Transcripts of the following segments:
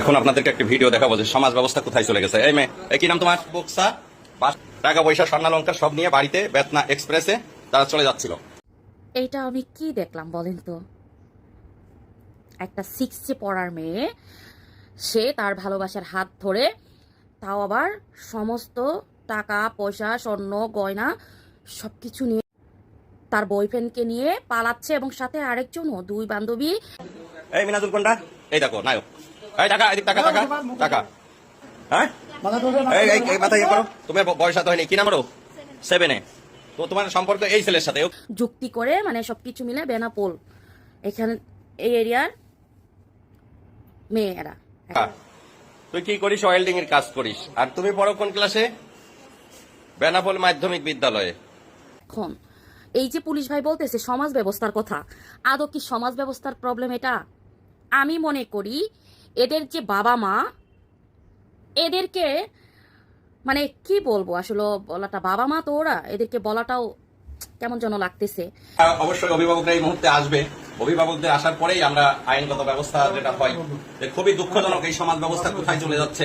এখন আপনাদেরকে একটা ভিডিও দেখাবো যে সমাজ ব্যবস্থা কোথায় চলে গেছে। এই মেয়ে এই কি নাম তোমার? বক্সা। টাকা পয়সা স্বর্ণালঙ্কার সব নিয়ে বাড়িতে বেতনা এক্সপ্রেসে তারা চলে যাচ্ছিল। এইটা আমি কি দেখলাম বলেন তো? একটা সিক্সে পড়ার মেয়ে সে তার ভালোবাসার হাত ধরে তাও আবার সমস্ত টাকা পয়সা স্বর্ণ গয়না সবকিছু নিয়ে তার বয়ফ্রেন্ডকে নিয়ে পালাচ্ছে এবং সাথে আরেকজনও দুই বান্ধবী। এই মিনাজুল কোনটা? এই দেখো নায়ক। এই টাকা এদিক টাকা টাকা টাকা। হ্যাঁ? এই এই ইয়ে করো। তোমার বয়স এত হয়নি। কি নাম্বার সেভেনে তো তোমার সম্পর্ক এই ছেলের সাথে যুক্তি করে মানে সবকিছু মিলে বেনাপোল এখানে এই এরিয়ার হ্যাঁ। তুই কি করিস? ওয়েল্ডিং এর কাজ করিস। আর তুমি পড়ো কোন ক্লাসে? বেনাপোল মাধ্যমিক বিদ্যালয়ে। এখন এই যে পুলিশ ভাই বলতেছে সমাজ ব্যবস্থার কথা। আদৌ কি সমাজ ব্যবস্থার প্রবলেম এটা? আমি মনে করি এদের যে বাবা মা এদেরকে মানে কি বলব আসলে বলাটা বাবা মা তো ওরা এদেরকে বলাটাও কেমন যেন লাগতেছে। অবশ্যই অভিভাবকরা এই মুহূর্তে আসবে। অভিভাবকদের আসার পরেই আমরা আইনগত ব্যবস্থা যেটা হয় যে খুবই দুঃখজনক এই সমাজ ব্যবস্থা কোথায় চলে যাচ্ছে।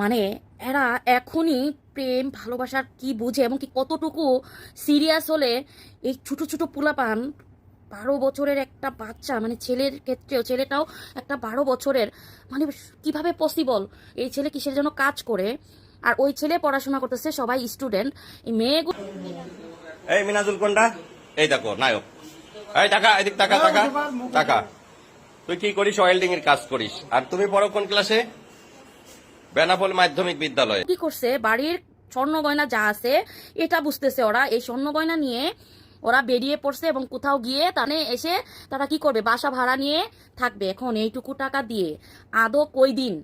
মানে এরা এখনই প্রেম ভালোবাসার কি বুঝে এবং কি কতটুকু সিরিয়াস হলে এই ছোট ছোট পোলাপান বারো বছরের একটা বাচ্চা মানে ছেলের ক্ষেত্রেও ছেলেটাও একটা বারো বছরের মানে কীভাবে পসিবল এই ছেলে কিসের জন্য কাজ করে? আর ওই ছেলে পড়াশোনা করতেছে সবাই স্টুডেন্ট এই মেয়েগুলো এই মিনাজুল কোনটা? এই দেখো নায়ক। এই টাকা এদিক টাকা টাকা টাকা। তুই কি করিস? ওয়েল্ডিং এর কাজ করিস। আর তুমি পড়ো কোন ক্লাসে? বেনাপোল মাধ্যমিক বিদ্যালয়ে। কি করছে? বাড়ির স্বর্ণ গয়না যা আছে এটা বুঝতেছে ওরা। এই স্বর্ণ গয়না নিয়ে ওরা বেরিয়ে পড়ছে এবং কোথাও গিয়ে তানে এসে তারা কি করবে? বাসা ভাড়া নিয়ে থাকবে। এখন এইটুকু টাকা দিয়ে আদৌ কই দিন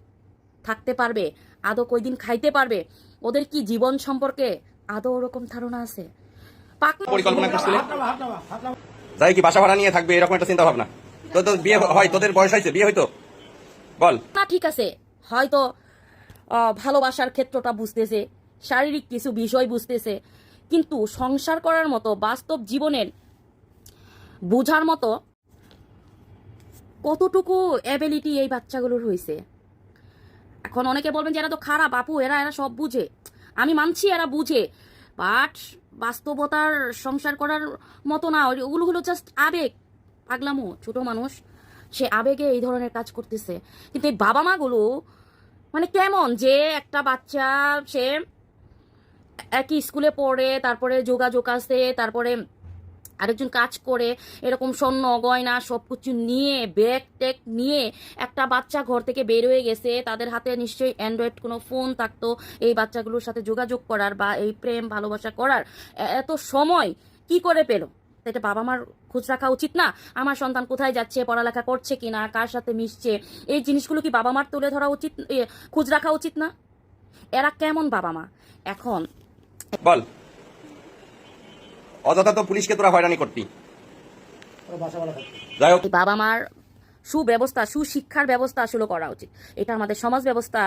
থাকতে পারবে? আদৌ কই দিন খাইতে পারবে? ওদের কি জীবন সম্পর্কে আদৌ ওরকম ধারণা আছে? পরিকল্পনা করছিলে? যাই কি বাসা ভাড়া নিয়ে থাকবে? এরকম একটা চিন্তা ভাবনা তো তো বিয়ে হয় তোদের বয়স হয়েছে বিয়ে হয়তো? বল। না ঠিক আছে। হয়তো আহ, ভালোবাসার ক্ষেত্রটা বুঝতেছে শারীরিক কিছু বিষয় বুঝতেছে কিন্তু সংসার করার মতো বাস্তব জীবনের বোঝার মতো কতটুকু অ্যাবিলিটি এই বাচ্চাগুলোর হয়েছে এখন অনেকে বলবেন যে এরা তো খারাপ, আপু, এরা এরা সব বুঝে। আমি মানছি এরা বুঝে বাট বাস্তবতার সংসার করার মতো না। ওগুলো হলো জাস্ট আবেগ। পাগলামো, ছোট মানুষ, সে আবেগে এই ধরনের কাজ করতেছে। কিন্তু এই বাবা মাগুলো মানে কেমন যে একটা বাচ্চা, সে একই স্কুলে পড়ে, তারপরে যোগাযোগ আছে তারপরে আরেকজন কাজ করে, এরকম স্বর্ণ, গয়না সব কিছু নিয়ে ব্যাগ ট্যাগ নিয়ে একটা বাচ্চা ঘর থেকে বের হয়ে গেছে। তাদের হাতে নিশ্চয়ই অ্যান্ড্রয়েড কোনো ফোন থাকতো। এই বাচ্চাগুলোর সাথে যোগাযোগ করার বা এই প্রেম, ভালোবাসা করার এত সময় কি করে পেল? এটা বাবা মার খোঁজ রাখা উচিত না। আমার সন্তান কোথায় যাচ্ছে, পড়ালেখা করছে কিনা, কার সাথে মিশছে? এই জিনিসগুলো কি বাবা মার তুলে ধরা উচিত? খোঁজ রাখা উচিত না? এরা কেমন বাবা মা এখন বল। অযথা তো পুলিশকে তোরা হয়রানি করতি। যাই হোক। বাবা মার সুব্যবস্থা সুশিক্ষার ব্যবস্থা আসলে করা উচিত। এটা আমাদের সমাজ ব্যবস্থা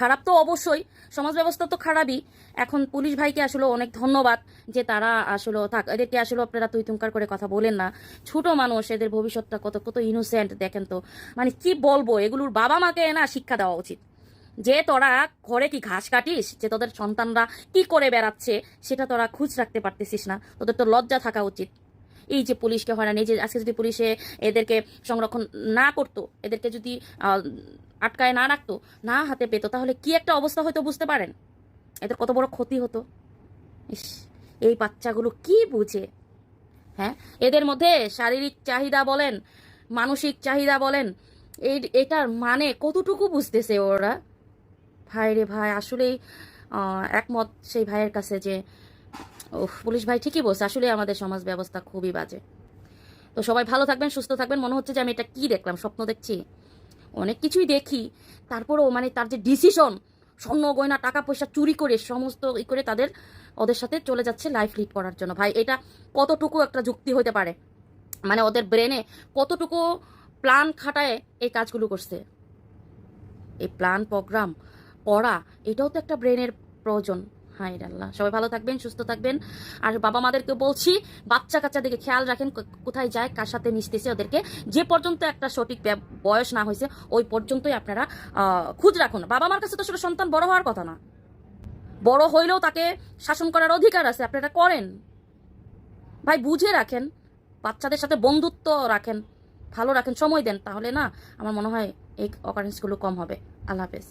খারাপ তো অবশ্যই সমাজ ব্যবস্থা তো খারাপই। এখন পুলিশ ভাইকে আসলে অনেক ধন্যবাদ যে তারা আসলে থাক এদেরকে আসলে আপনারা তুই তুমকার করে কথা বলেন না। ছোট মানুষ এদের ভবিষ্যৎটা কত কত ইনোসেন্ট দেখেন তো। মানে কি বলব এগুলোর বাবা মাকে না শিক্ষা দেওয়া উচিত। যে তোরা ঘরে কি ঘাস কাটিস? যে তোদের সন্তানরা কি করে বেড়াচ্ছে? সেটা তোরা খুঁজ রাখতে পারতেছিস না। তোদের তো লজ্জা থাকা উচিত। এই যে পুলিশকে হয়রানি, এই যে আজকে যদি পুলিশে এদেরকে সংরক্ষণ না করতো, এদেরকে যদি আটকায় না রাখতো, না হাতে পেতো, তাহলে কি একটা অবস্থা হয়তো বুঝতে পারেন? এদের কত বড় ক্ষতি হতো। ইস, এই বাচ্চাগুলো কি বুঝে? হ্যাঁ? এদের মধ্যে শারীরিক চাহিদা বলেন, মানসিক চাহিদা বলেন, এই, এটার মানে কতটুকু বুঝতেছে ওরা? ভাই রে ভাই আসলেই একমত সেই ভাইয়ের কাছে যে উফ, পুলিশ ভাই ঠিকই বলছে আসলে আমাদের সমাজ ব্যবস্থা খুবই বাজে। তো সবাই ভালো থাকবেন সুস্থ থাকবেন মনে হচ্ছে যে আমি এটা কি দেখলাম স্বপ্ন দেখছি? অনেক কিছুই দেখি তারপরেও মানে তার যে ডিসিশন স্বর্ণ গয়না টাকা পয়সা চুরি করে সমস্ত ই করে তাদের ওদের সাথে চলে যাচ্ছে লাইফ লিড করার জন্য। ভাই এটা কতটুকু একটা যুক্তি হতে পারে? মানে ওদের ব্রেনে কতটুকু প্ল্যান খাটায় এই কাজগুলো করছে? এই প্ল্যান প্রোগ্রাম পড়া, এটাও তো একটা ব্রেনের প্রয়োজন। হাই আল্লাহ, সবাই ভালো থাকবেন, সুস্থ থাকবেন। আর বাবা মাদেরকে বলছি বাচ্চা কাচ্চাদেরকে খেয়াল রাখেন কোথায় যায়, কার সাথে মিশতেছে ওদেরকে। যে পর্যন্ত একটা সঠিক বয়স না হয়েছে, ওই পর্যন্তই আপনারা খুঁজ রাখুন। বাবা মার কাছে তো আসলে সন্তান বড় হওয়ার কথা না। বড় হইলেও তাকে শাসন করার অধিকার আছে, আপনারা করেন। ভাই, বুঝে রাখেন, বাচ্চাদের সাথে বন্ধুত্ব রাখেন, ভালো রাখেন, সময় দেন, তাহলে না, আমার মনে হয় এই অকারেন্সগুলো কম হবে। আল্লাহ হাফেজ।